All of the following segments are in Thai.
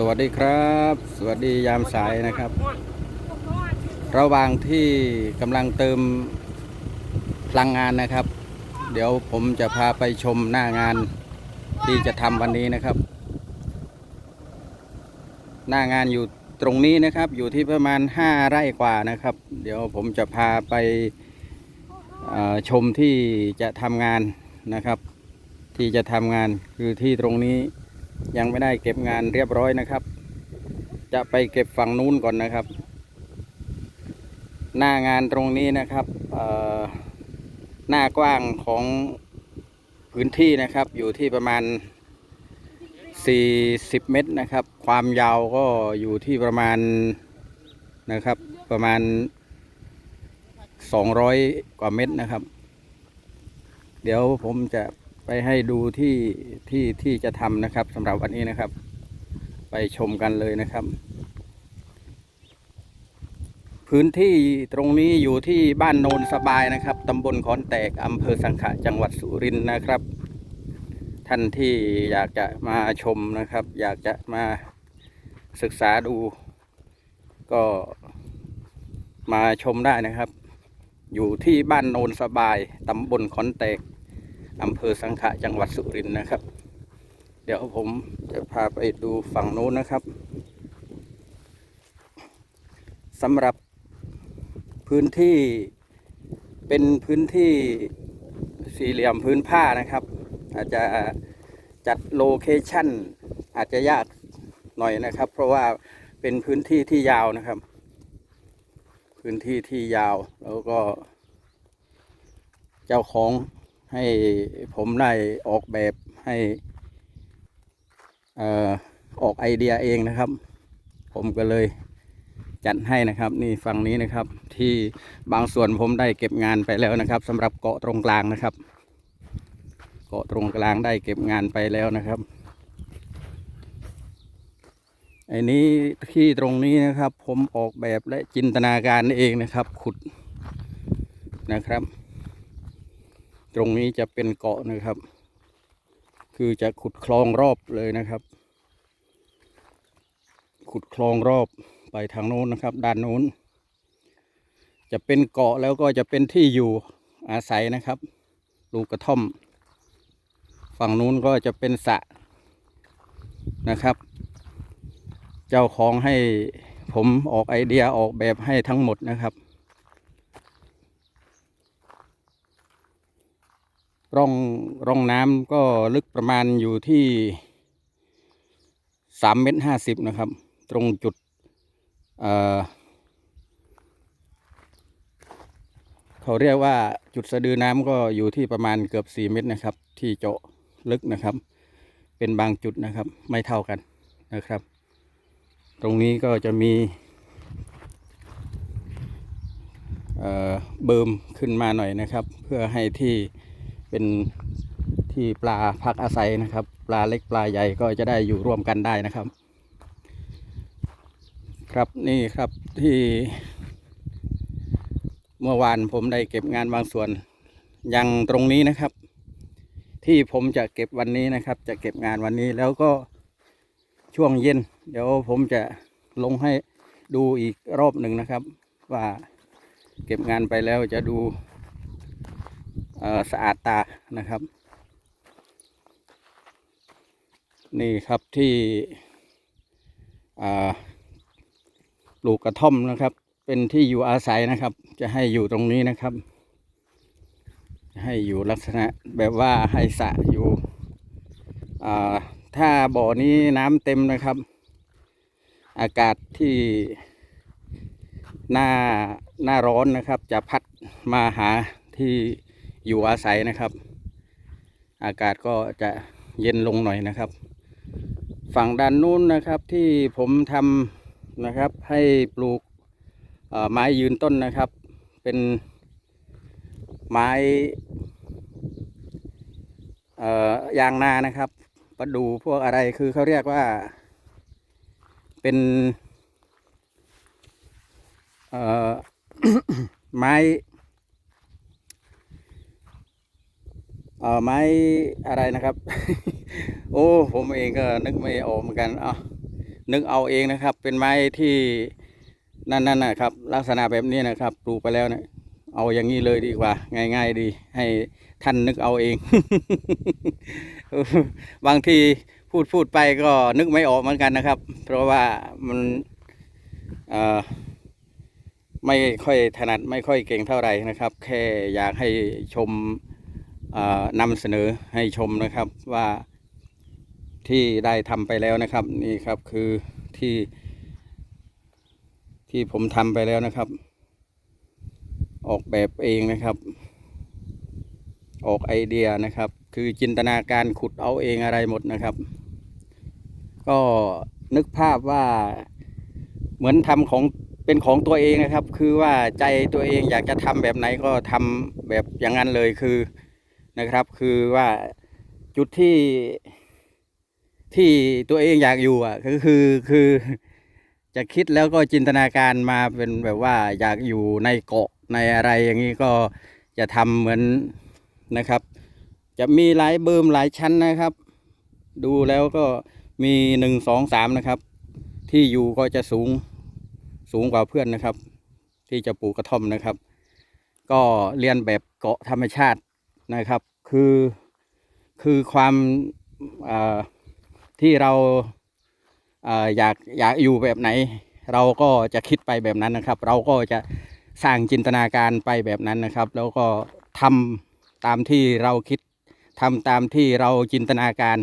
สวัสดีครับ สวัสดียามสายนะครับ ระหว่างที่กำลังเติมพลังงานนะครับ เดี๋ยวผมจะพาไปชมหน้างานที่จะทำวันนี้นะครับ หน้างานอยู่ตรงนี้นะครับ อยู่ที่ประมาณ 5 ไร่กว่านะครับ เดี๋ยวผมจะพาไปชมที่จะทำงานนะครับ ที่จะทำงานคือที่ตรงนี้ ยังไม่ได้เก็บงานเรียบร้อยนะครับ จะไปเก็บฝั่งนู้นก่อนนะครับ หน้างานตรงนี้นะครับหน้ากว้างของพื้นที่นะครับ อยู่ที่ประมาณ 40 เมตรนะครับ ความยาวก็อยู่ที่ประมาณนะครับ ประมาณ 200 กว่าเมตรนะครับ เดี๋ยวผมจะ ไปให้ดูที่ที่ที่จะทำนะครับสำหรับวันนี้นะครับ ไปชมกันเลยนะครับ พื้นที่ตรงนี้อยู่ที่บ้านโนนสบายนะครับตำบลขอนแตกอำเภอสังขะจังหวัดสุรินทร์นะครับ ท่านที่อยากจะมาชมนะครับ อยากจะมาศึกษาดู ก็มาชมได้นะครับ อยู่ที่บ้านโนนสบายตำบลขอนแตก อำเภอสังขะจังหวัดสุรินทร์นะครับ เดี๋ยวผมจะพาไปดูฝั่งโน้นนะครับสำหรับพื้นที่เป็นพื้นที่สี่เหลี่ยมพื้นผ้านะครับ อาจจะจัดโลเคชั่นอาจจะยากหน่อยนะครับ เพราะว่าเป็นพื้นที่ที่ยาวนะครับ พื้นที่ที่ยาวแล้วก็ เจ้าของ ให้ผมได้ออกแบบให้ออออกไอเดียเองนะครับ ผมก็เลยจัดให้นะครับ นี่ฝั่งนี้นะครับ ที่บางส่วนผมได้เก็บงานไปแล้วนะครับสำหรับเกาะตรงกลางนะครับ เกาะตรงกลางได้เก็บงานไปแล้วนะครับไอ้นี้ที่ตรงนี้นะครับ ผมออกแบบและจินตนาการเองนะครับ ขุดนะครับ ตรงนี้จะเป็นเกาะนะครับ คือจะขุดคลองรอบเลยนะครับ ขุดคลองรอบไปทางโน้นนะครับ ด้านโน้น จะเป็นเกาะแล้วก็จะเป็นที่อยู่อาศัยนะครับลูกกระท่อม ฝั่งนู้นก็จะเป็นสระนะครับ เจ้าของให้ผมออกไอเดียออกแบบให้ทั้งหมดนะครับ ร่องร่องน้ำก็ลึกประมาณอยู่ที่สามเมตรห้าสิบนะครับ ตรงจุดเเขาเรียกว่าจุดสะดือน้ำก็อยู่ที่ประมาณเกือบสี่เมตรนะครับ ที่เจาะลึกนะครับ เป็นบางจุดนะครับ ไม่เท่ากันนะครับ ตรงนี้ก็จะมีเเบิมขึ้นมาหน่อยนะครับ เพื่อให้ที่ เป็นที่ปลาพักอาศัยนะครับ ปลาเล็กปลาใหญ่ก็จะได้อยู่ร่วมกันได้นะครับ ครับนี่ครับที่ เมื่อวานผมได้เก็บงานบางส่วนยังตรงนี้นะครับ ที่ผมจะเก็บวันนี้นะครับ จะเก็บงานวันนี้แล้วก็ช่วงเย็น เดี๋ยวผมจะลงให้ดูอีกรอบหนึ่งนะครับ ว่าเก็บงานไปแล้วจะดู สะอาดตานะครับ นี่ครับที่ปลูกกระท่อมนะครับ เป็นที่อยู่อาศัยนะครับ จะให้อยู่ตรงนี้นะครับ ให้อยู่ลักษณะแบบว่าให้สะอยู่ถ้าบ่อนี้น้ำเต็มนะครับ อากาศที่หน้าหน้าร้อนนะครับ จะพัดมาหาที่ อยู่อาศัยนะครับ อากาศก็จะเย็นลงหน่อยนะครับ ฝั่งด้านนู้นนะครับที่ผมทำนะครับให้ปลูกไม้ยืนต้นนะครับ เป็นไม้ยางนานะครับประดูพวกอะไรคือเขาเรียกว่า เป็นไม้ เอ่อ ไม้อะไรนะครับ โอ้ผมเองก็นึกไม่ออกเหมือนกันอะนึกเอาเองนะครับ เป็นไม้ที่นั่นนั่นนะครับ ลักษณะแบบนี้นะครับปลูกไปแล้วเนี่ยเอาอย่างนี้เลยดีกว่า ง่าย ๆ ดี ให้ท่านนึกเอาเอง บางทีพูดพูดไปก็นึกไม่ออกเหมือนกันนะครับ เพราะว่ามันเออไม่ค่อยถนัดไม่ค่อยเก่งเท่าไหร่นะครับ แค่อยากให้ชม นำเสนอให้ชมนะครับว่าที่ได้ทำไปแล้วนะครับ นี่ครับคือที่ ที่ผมทำไปแล้วนะครับ ออกแบบเองนะครับ ออกไอเดียนะครับ คือจินตนาการขุดเอาเองอะไรหมดนะครับ ก็นึกภาพว่าเหมือนทำของเป็นของตัวเองนะครับ คือว่าใจตัวเองอยากจะทำแบบไหนก็ทำแบบอย่างนั้นเลยคือ นะครับ คือว่าจุดที่ที่ตัวเองอยากอยู่อะก็คือคือจะคิดแล้วก็จินตนาการมาเป็นแบบว่าอยากอยู่ในเกาะในอะไรอย่างนี้ก็จะทำเหมือนนะครับ จะมีหลายเบิมหลายชั้นนะครับ ดูแล้วก็มีหนึ่งสองสามนะครับ ที่อยู่ก็จะสูงสูงกว่าเพื่อนนะครับ ที่จะปลูกกระท่อมนะครับ ก็เรียนแบบเกาะธรรมชาติ นะครับ คือคือความาที่เราอ่าอยากอยากอยู่แบบไหน เราก็จะคิดไปแบบนั้นนะครับ เราก็จะสร้างจินตนาการไปแบบนั้นนะครับ แล้วก็ทำตามที่เราคิดทำตามที่เราจินตนาการ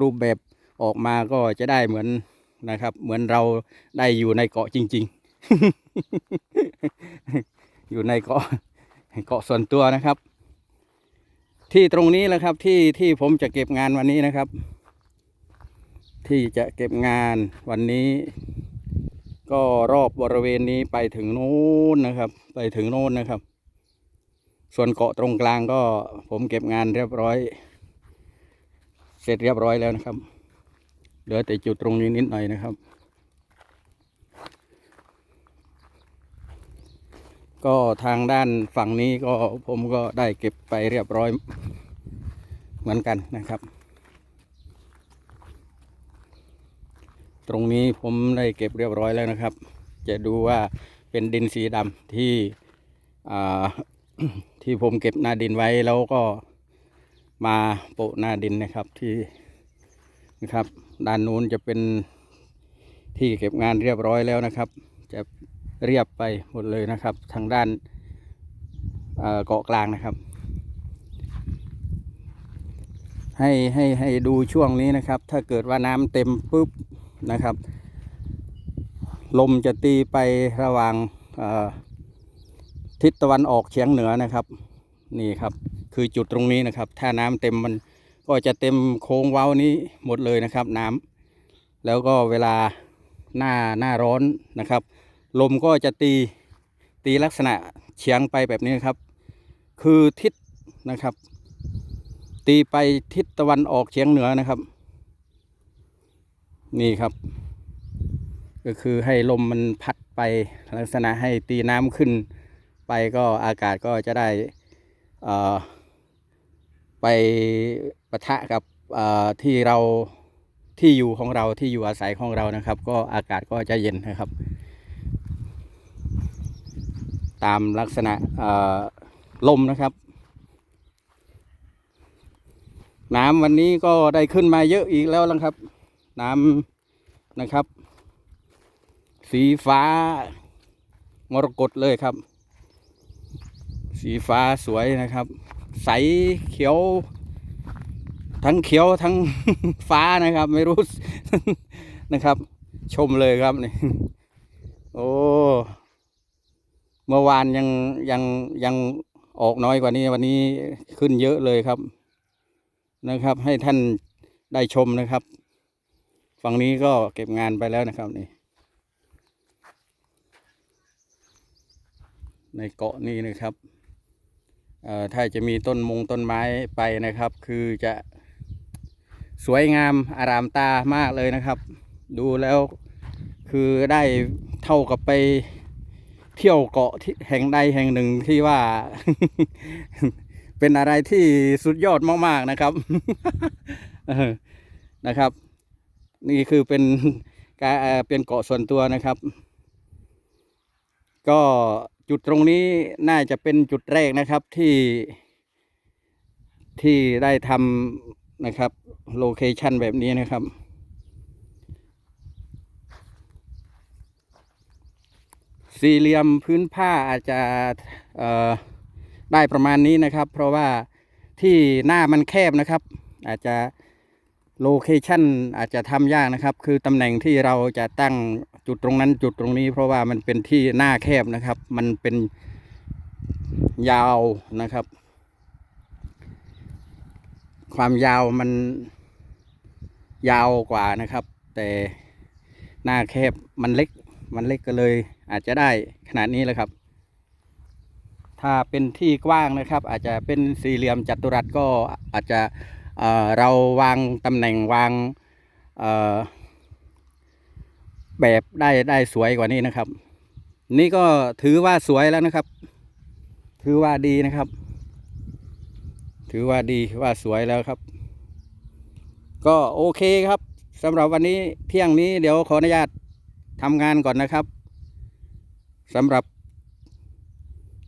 รูปแบบออกมาก็จะได้เหมือนนะครับ เหมือนเราได้อยู่ในเกาะจริง ๆ อยู่ในเกาะเกาะส่วนตัวนะครับ ที่ตรงนี้แหละครับที่ที่ผมจะเก็บงานวันนี้นะครับ ที่จะเก็บงานวันนี้ ก็รอบบริเวณนี้ไปถึงโน้นนะครับ ไปถึงโน้นนะครับ ส่วนเกาะตรงกลางก็ผมเก็บงานเรียบร้อย เสร็จเรียบร้อยแล้วนะครับ เหลือแต่จุดตรงนี้นิดหน่อยนะครับ ก็ทางด้านฝั่งนี้ก็ผมก็ได้เก็บไปเรียบร้อยเหมือนกันนะครับ ตรงนี้ผมได้เก็บเรียบร้อยแล้วนะครับ จะดูว่าเป็นดินสีดำที่ที่ผมเก็บหน้าดินไว้แล้วก็มาโปะหน้าดินนะครับที่นะครับ ด้านนู้นจะเป็นที่เก็บงานเรียบร้อยแล้วนะครับ จะ เรียบไปหมดเลยนะครับ ทางด้านเกาะกลางนะครับ ให้ให้ให้ดูช่วงนี้นะครับ ถ้าเกิดว่าน้ำเต็มปุ๊บนะครับ ลมจะตีไประหว่างทิศตะวันออกเฉียงเหนือนะครับ นี่ครับ คือจุดตรงนี้นะครับ ถ้าน้ำเต็มมันก็จะเต็มโค้งเว้านี้หมดเลยนะครับ น้ำแล้วก็เวลาหน้าหน้าร้อนนะครับ ลมก็จะตีตีลักษณะเฉียงไปแบบนี้ครับ คือทิศนะครับ ตีไปทิศตะวันออกเฉียงเหนือนะครับ นี่ครับ ก็คือให้ลมมันพัดไปลักษณะให้ตีน้ำขึ้น ไปก็อากาศก็จะได้อ่อไปปะทะกับอ่อที่เราที่อยู่ของเราที่อยู่อาศัยของเรานะครับ ก็อากาศก็จะเย็นนะครับ ตามลักษณะลมนะครับ น้ำวันนี้ก็ได้ขึ้นมาเยอะอีกแล้วละครับ น้ำนะครับ สีฟ้ามรกตเลยครับ สีฟ้าสวยนะครับ ใสเขียว ทั้งเขียวทั้งฟ้านะครับ ไม่รู้นะครับ ชมเลยครับนี่โอ้ เมื่อวานยังยังยังออกน้อยกว่านี้วันนี้ขึ้นเยอะเลยครับนะครับ ให้ท่านได้ชมนะครับ ฝั่งนี้ก็เก็บงานไปแล้วนะครับนี่ในเกาะนี้นะครับถ้าจะมีต้นมงต้นไม้ไปนะครับ คือจะสวยงามอารามตามากเลยนะครับ ดูแล้วคือได้เท่ากับไป เที่ยวเกาะที่แห่งใดแห่งหนึ่งที่ว่า เป็นอะไรที่สุดยอดมากๆนะครับนะครับ นี่คือเป็นกาเอ่อเป็นเกาะส่วนตัวนะครับ ก็จุดตรงนี้น่าจะเป็นจุดแรกนะครับที่ที่ได้ทำนะครับ โลเคชันแบบนี้นะครับ สี่เหลี่ยมพื้นผ้าอาจจะได้ประมาณนี้นะครับ เพราะว่าที่หน้ามันแคบนะครับ อาจจะโลเคชันอาจจะทำยากนะครับ คือตำแหน่งที่เราจะตั้งจุดตรงนั้นจุดตรงนี้ เพราะว่ามันเป็นที่หน้าแคบนะครับ มันเป็นยาวนะครับ ความยาวมันยาวกว่านะครับ แต่หน้าแคบมันเล็ก มันเล็กก็เลย อาจจะได้ขนาดนี้แหละครับ ถ้าเป็นที่กว้างนะครับ อาจจะเป็นสี่เหลี่ยมจัตุรัสก็อาจจะเเราวางตำแหน่งวางแบบได้ได้สวยกว่านี้นะครับ นี่ก็ถือว่าสวยแล้วนะครับ ถือว่าดีนะครับ ถือว่าดีว่าสวยแล้วครับ ก็โอเคครับสำหรับวันนี้เที่ยงนี้เดี๋ยวขออนุญาต ทำงานก่อนนะครับสำหรับ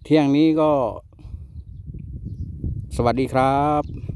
เที่ยงนี้ก็ สวัสดีครับ